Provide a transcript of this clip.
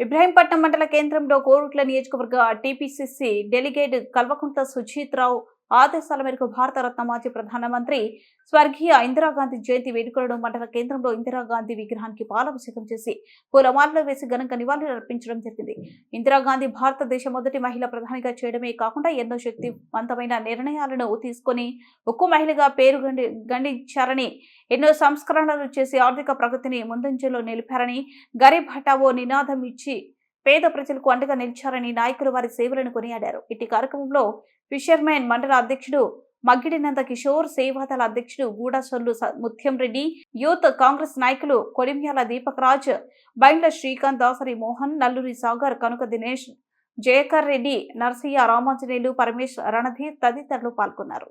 ఇబ్రాహీంపట్నం మండల కేంద్రంలో కోరుట్ల నియోజకవర్గ టీపీసీసీ డెలిగేట్ కల్వకుంట్ల సుజీత్ రావు ఆదేశాల మేరకు భారతరత్న మాజీ ప్రధానమంత్రి స్వర్గీయ ఇందిరాగాంధీ జయంతి వేడుకలను మండల కేంద్రంలో ఇందిరాగాంధీ విగ్రహానికి పాలాభిషేకం చేసి పూలమాలలో వేసి ఘనంగా నివాళులు అర్పించడం జరిగింది. ఇందిరాగాంధీ భారతదేశ మొదటి మహిళ ప్రధానిగా చేయడమే కాకుండా ఎన్నో శక్తివంతమైన నిర్ణయాలను తీసుకొని ఉక్కు మహిళగా పేరు గండి గండించారని ఎన్నో సంస్కరణలు చేసి ఆర్థిక ప్రగతిని ముందంజలో నిలిపారని గరీబ్ హఠావో నినాదం ఇచ్చి పేద ప్రజలకు అండగా నిలిచారని నాయకులు వారి సేవలను కొనియాడారు. ఇట్టి కార్యక్రమంలో ఫిషర్మెన్ మండల అధ్యక్షుడు మగ్గిడినంద కిషోర్ సేవాదళ అధ్యక్షుడు గూడాసొల్లు ముత్యం రెడ్డి యూత్ కాంగ్రెస్ నాయకులు కొడిమ్యాల దీపక్ రాజ్ బైండ్ల శ్రీకాంత్ దాసరి మోహన్ నల్లూరి సాగర్ కనుక దినేష్ జయకర్ రెడ్డి నర్సయ్య రామాంజనేయులు పరమేశ్ రణధీర్ తదితరులు పాల్గొన్నారు.